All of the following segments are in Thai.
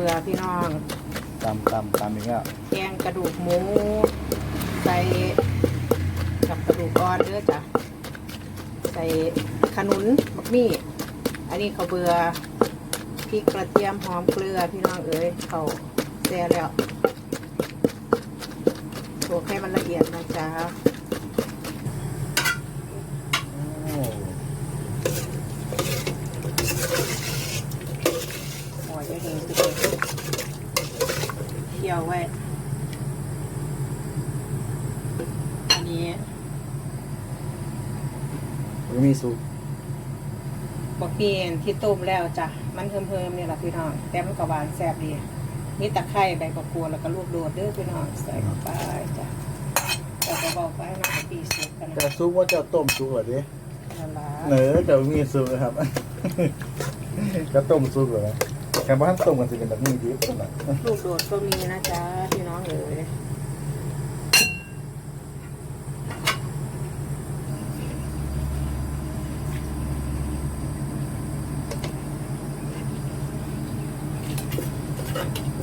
เบื่อพี่น้อง ตำตำตำอีกแล้วแกงกระดูกหมู ใส่กับกระดูกอ่อนเด้อจ้ะ ใส่ขนุนบักมี่ อันนี้เขาวเบื่อพริกกระเทียมหอมเกลือพี่น้องเอ๋ยเขาแซ่แล้วโขลกให้มันละเอียดนะจ๊ะ โอ้ หัวจะเห็นสิ เคี่ยวไว้ อันนี้แล้วมีซุปบะเปียนที่ต้มแล้วจ้ะ มันเพิ่มๆนี่แหละพี่น้องแต่มันก็หวานแซ่บดีนี่ตะไคร้ใบกระกัวแล้วก็ลูกโดดเด้อพี่น้องใส่เข้าไปจ้ะแต่ก็บอกไปมันก็ปีสุกกันแต่นะซุปว่าจะต้มซุปเหรอดินั่นล่ะเนอแต่มีซุปนะครับ จะต้มซุปเหรอ แค่ว่านต้มกันสิเป็นแบบนี้ดีกว่านะลูกโดดก็มีนะจ๊ะพี่น้องเอ๋ย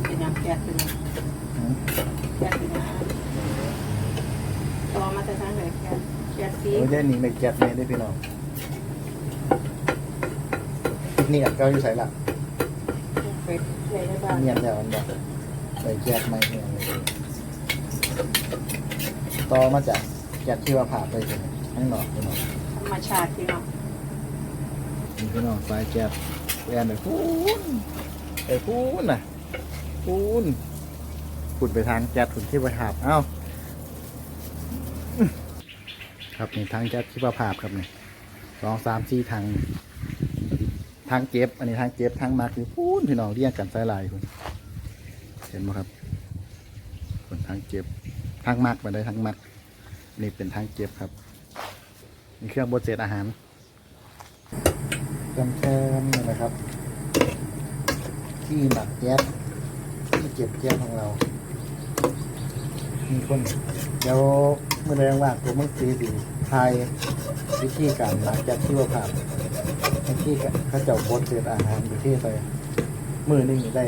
เป็นน้ำแก๊สเป็นน้ำแก๊สเป็นน้ำต่อมาแต่ทางไหนแก๊สแก๊สซีโอ้ยได้หนีในแก๊สเนี่ยได้พี่น้องนี่อัดเก้าอยู่ใส่ละ เป็ดเลยได้บ้างเนียนแล้วมันบอกใส่แก๊สไหมเนี่ยต่อมาจากแก๊สที่ว่าผ่าไปใช่ไหมข้างนอกพี่น้องธรรมชาติพี่น้องนี่พี่น้องสายแก๊สแอนไปพูนไปพูนน่ะพูนขุดไปทางแก๊สขุดที่ไปหาบเอ้าครับนี่ทางแก๊สที่ว่าผาบครับนี่สองสามสี่ทาง ทางเก็บ อันนี้ทางเก็บทางมักนี่พูนพี่น้องเรียงกันสายลายคุณเห็นไหมครับคนทางเก็บทางมักไปได้ทางมัก นี่เป็นทางเก็บครับนี่เครื่องบดเศษอาหารจำแค่นี่นะครับ ที่หมักแก๊สที่เก็บแก๊สของเรา มีคนเดี๋ยวเมื่อไรว่างผมมันสีสีไทยวิธีการหลังจากที่ว่าผ่าน ที่เขาเจ้าบดเศษอาหารอยู่ที่ใส่มือหนึงได้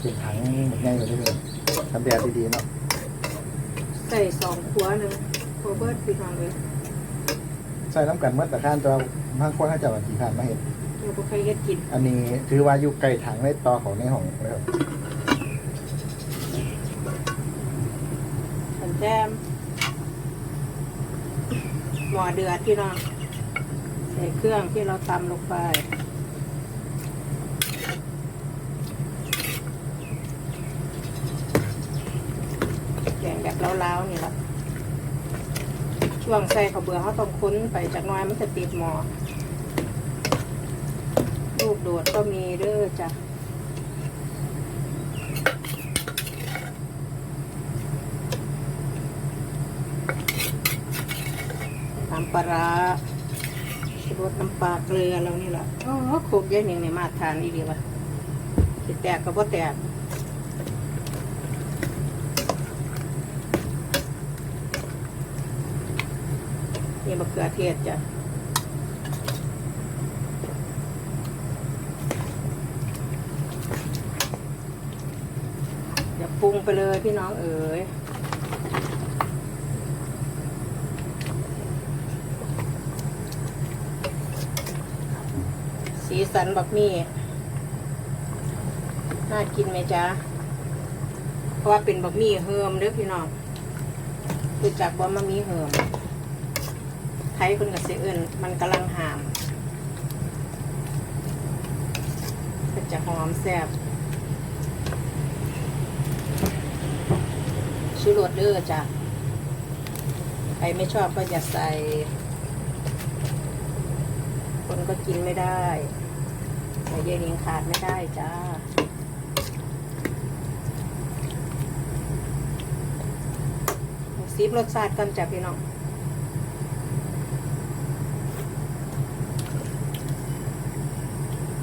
เป็นถังเหมือนไงอยู่เลยทำแบบดีๆเนาะใส่สองขวหนึ่งโคเบิร์ตพี่น้องเลยใส่น้ำกันเมื่อแต่ข้านตัวบางคนเขาเจ้าขี่ขานมาเห็นเราก็เคยเฮ็ดกิน อันนี้ถือว่าอยู่ไกลถังในต่อของในห้องแล้วสันแต้มหมอเดือดพี่น้องใส่เครื่องที่เราตำลงไป แกงแบบเล้าวๆนี่แหละช่วงใส่ข้าวเบื่อเขาต้องคุ้นไปจากน้อยมันจะติดหมอลูกโดดก็มีเด้อจ้ะน้ำปลา รสน้ำปลาเกลือแล้วนี่แหละอ๋อโคกเยอะหนึ่งในมาทานอีดีวะสิแตกก็บ่แตกนี่มะเขือเทศจ้ะปรุงไปเลยพี่น้องเอ๋ย สีสันแบักมี่น่ากินไหมจ๊ะ เพราะว่าเป็นบักมี่เฮิมเด้อพี่น้องคือจากบ่มามีเฮิมไทยคนกับเสเอินมันกำลังหามก็จะหอมแซ่บชูรสเด้อจ้ะใครไม่ชอบก็อย่าใส่ คนก็กินไม่ได้ แต่เย็นยิงขาดไม่ได้จ้าซีบรสชาติกันจ้ะพี่น้อง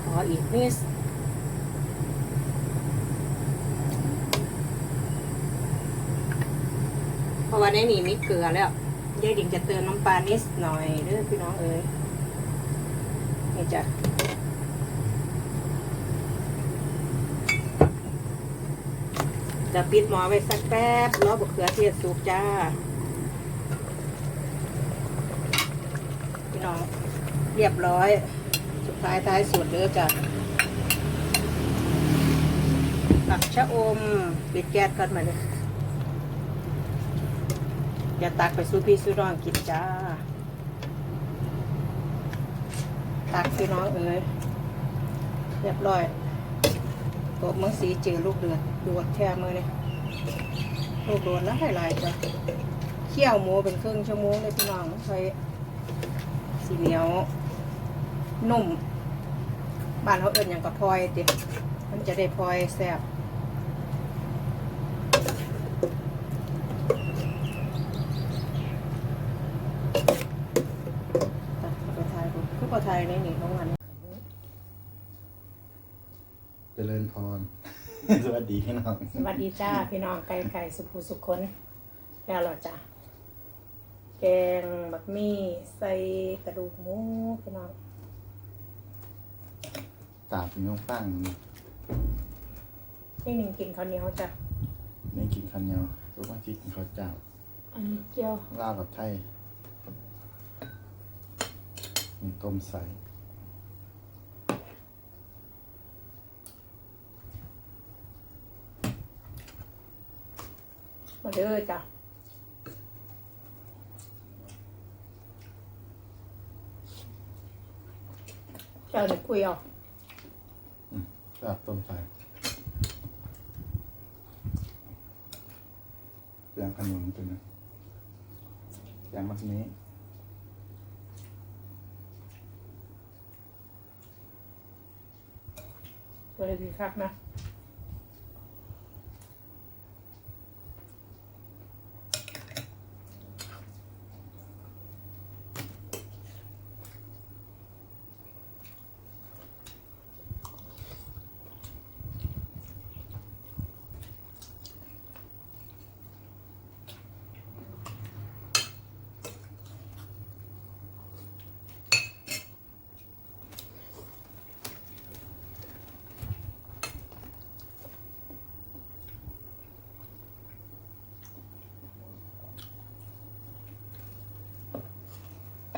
ขออีกนิดเพราะว่าในนี้มีเกลือแล้วยายดิ่งจะเติมน้ำปลานิดหน่อยเด้อพี่น้องเอ้ยนี่จ้ะ จะปิดหมอไว้สักแป๊บรอบะเขือเทศสุกจ้า พี่น้องเรียบร้อย สุดท้ายท้ายสุดเด้อจ้ะผักชะอมปิดแก๊สก่อนมาเลยอย่าตักไปสู้พี่สู้น้องกินจ้า ตักพี่น้องเอ้ยเรียบร้อยตบมือสีเจืดลูกเดือด ดวดแค่มือนี่ลูกโดดแล้วให้ลายจ้ะเคี่ยวหมูเป็นครึ่งชั่วโมงเลยพี่น้องใช้สีเหนียวนุ่ม บ้านเขาเอิ้นอย่างกับพลอยติมันจะได้พลอยแซ่บตัดไปไทยดูคือปลาไทยในนี่ของมันเจริญพร ดีพี่น้องสวัสดีจ้าพี่น้องไก่ไก่สุภูสุขคนแล้วเหรอจ้าแกงบักมี่ใส่กระดูกหมูพี่น้องตาเป็นยงฟังนี่หนึ่งกินข้าวเหนียวจ้ะไม่กินข้าวเหนียวรู้ว่าที่กินข้าวเจ้าอันนี้เจียวลาวกับไทยมีต้มใส่ มาเด้อจ้ะเจ้าเนี่ยกุยเออกแบบต้มใส่ยางขนุนตัวนี้ยางมัสนี้ตัวเลยดีคักนะ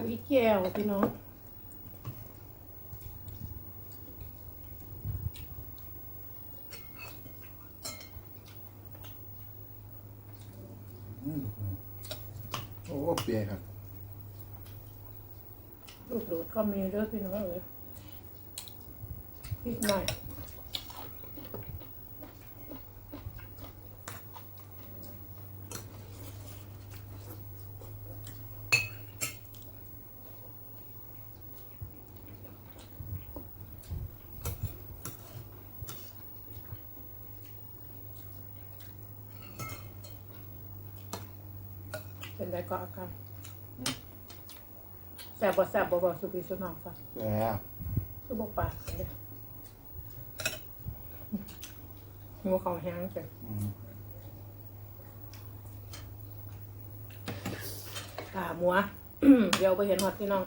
วิแก้วพี่น้องอืมโอ้เปียครับ ลูกโดดก็มีเด้อพี่น้องเอ้ย เป็นไรก็อาการแสบบ่แสบบ่บอกสุพีสุนองฟังแล้วคือบอกปากเลยงูเขาแห้งจ้ะอืมขาหมัว เดี๋ยวไปเห็นหอดพี่น้อง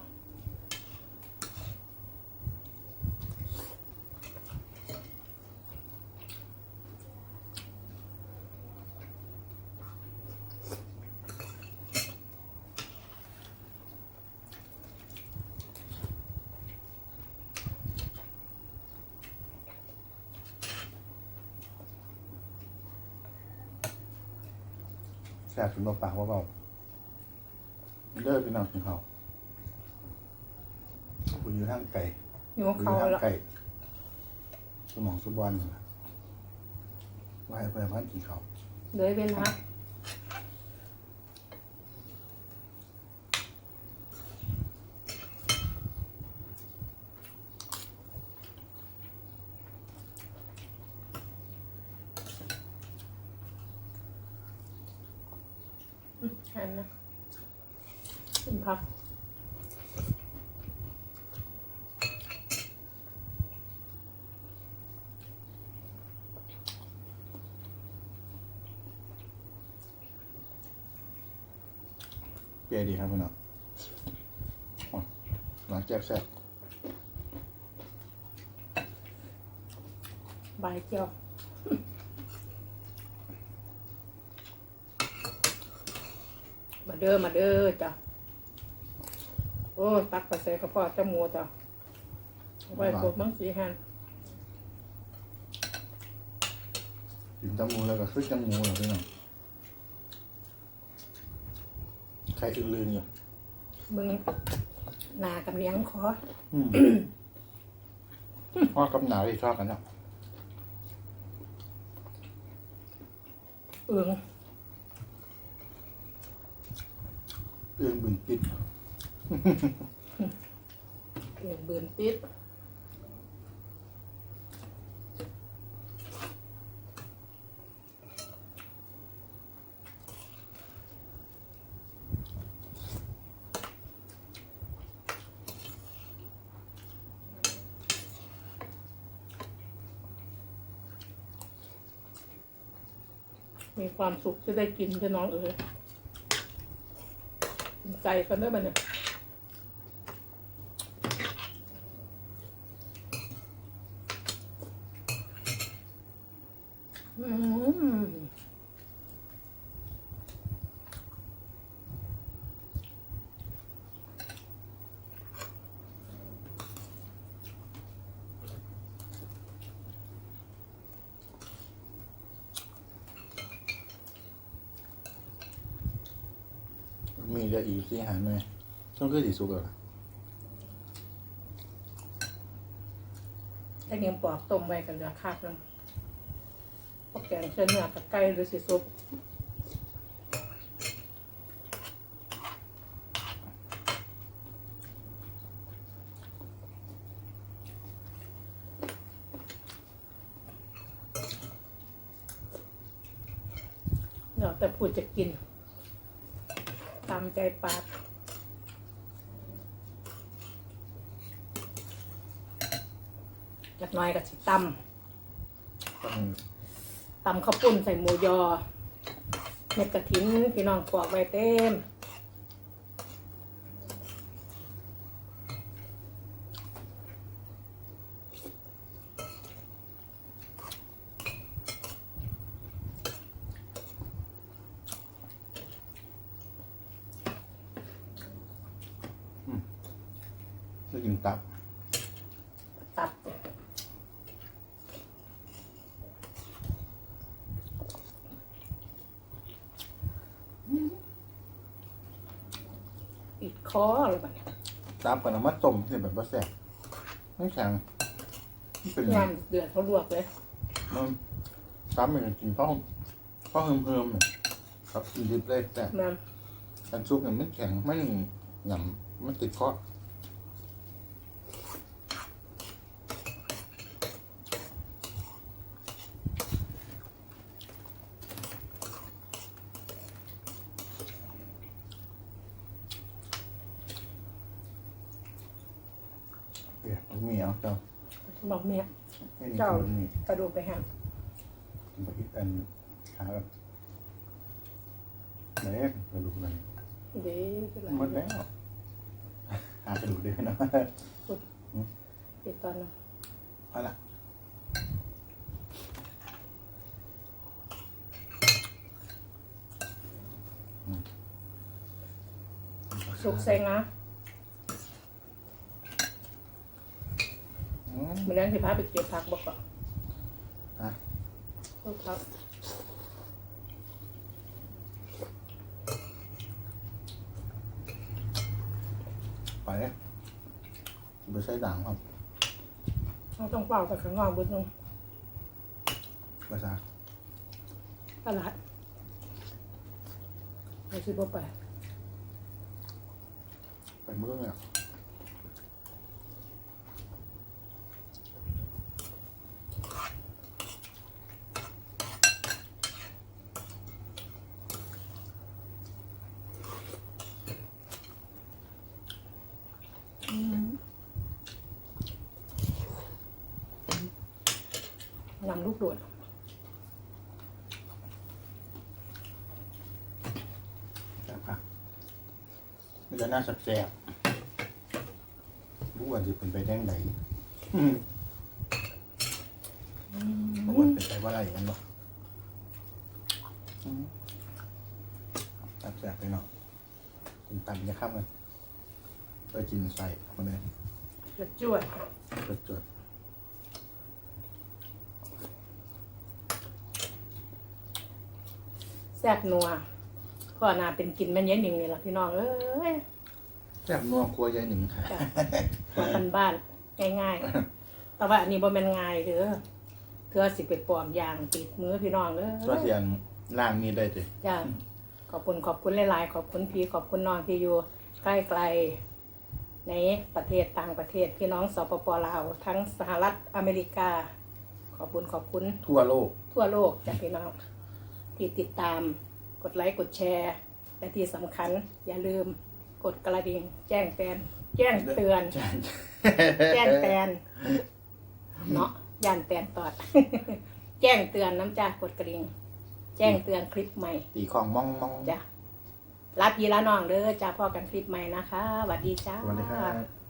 แสบถึงเบาปากว่าเบาเลิกพี่น้องกินข้าวคุณอยู่ทางไก่หิวคุณอเขายู่ทางแล้วไก่สมองสุบวันนั่นล่ะว่าให้เพื่อนพันกินข้าวเลยเวลาอื มหันนะกินผักเปียดีครับพี่น้องอ๋อหลังแจ็บแซ่บใบายเจียว เด้อมาเด้อจ้ะโอ้ตักไปใส่กระเพาะจมูกจ้ะเอาไว้กดมังสีหันกินจมูกแล้วก็ขึ้นจมูกเหรอพี่น้องใครอื่นลืนอยู่มึงหนากับเลี้ยงคออืมพ่อกับหนาวที่ชอบกันเนาะเอือง เอื้องบึงปิดเอืองเบือนติดมีความสุขจะได้กินพี่น้องเอ๋ย ใจกันได้ไหมเนี่ยอืม มีเรื ออีกที่อาหารไหมต้องคือสีสุกเหรอไอเนียงปอกต้มไว้กันเดือคาบนึงพวกแกงเส้นเนื้อกับไก่หรือสิซุป เดี๋ยวแต่พูดจะกิน ตามใจปาก จักหน้อยกับสิตต้องำตำข้าวปุ้นใส่หมูยอเม็ดกระถินพี่น้องปอกไว้เต็มได้กินตับตับ ปิดคอเลยบัดนี้ตับกับน้ำมันต้มที่แบบว่าแซ่บไม่แข็งมันเป็นน้ำเดือดเขาลวกเลยมันตับมันกินข้าวข้าวเฮิมๆเนี่ยครับกินดิบเลยแต่น้การซุปเนี่ยมันแข็งไม่หยำมันติดคอเดี๋ยวเอามีเอาเจ้าำบอกเมีย ไม่มีเจ้าคนนี่กระดูกไปหั่นกินไปอีกอันขาแบบไหนกระดูกไหนเด้เป็นไรหมดแล้วหากระดูกด้วยเนาะปิดตอนนั้นเอาละสุกใส่งาอื มมันแรงสิพาไปเก็บผักบอกก่อนอะลูกครับไปไปใช้ด่างครับเราต้องเป่าไปข้างนอกเบึ้นึงภาษาตลาดเราซื้อบ่ไป ไปเมื่อเนี่ ยนำลูกโดดแบบค่ะมันจะน่าสับแสบรู้ว่าจะเป็นไปแดงไหนอืมรู้ว่าเป็นไปว่าอะไรอย่างนั้นหรอสับแสบไปเนาะกินตำจะข้ามกัน ก็กินใส่มาเลยจะจวดก็จดแซ่บนัวพ่อนาเป็นกินแม่นยัยหนึ่งนี่ล่ะพี่น้องเอ้ยแซ่บนัวครัวยายหนึ่งค่ะจ้ะบ้านบ้านๆง่ายๆ แต่ว่าอันนี้บ่แม่นง่ายเด้อเธอสิไปปลอมยางติดมือพี่น้องเอ้ตัวยเทียนล่างมีดได้จ้ะจ้าขอบคุณขอบคุณหลายๆ ขอบคุณพี่ขอบคุณน้องที่อยู่ใกล้ๆ ในประเทศต่างประเทศพี่น้องสปปลาวทั้งสหรัฐอเมริกา ขอบคุณขอบคุณทั่วโลก ทั่วโลกจากพี่น้องที่ติดตามกดไลค์กดแชร์ และที่สำคัญอย่าลืมกดกระดิ่งแจ้งเตือนแจ้งเตือนจ้ะแจ้งเตือนเนาะย่านเตือนตอด แจ้งเตือนน้ำจากดกระดิ่งแจ้งเตือนคลิปใหม่ ตีของมองมองจ้ะ รับยีละน้องเด้อจ้าพ่อกันคลิปใหม่นะคะสวัสดีจ้า สวัสดีครับ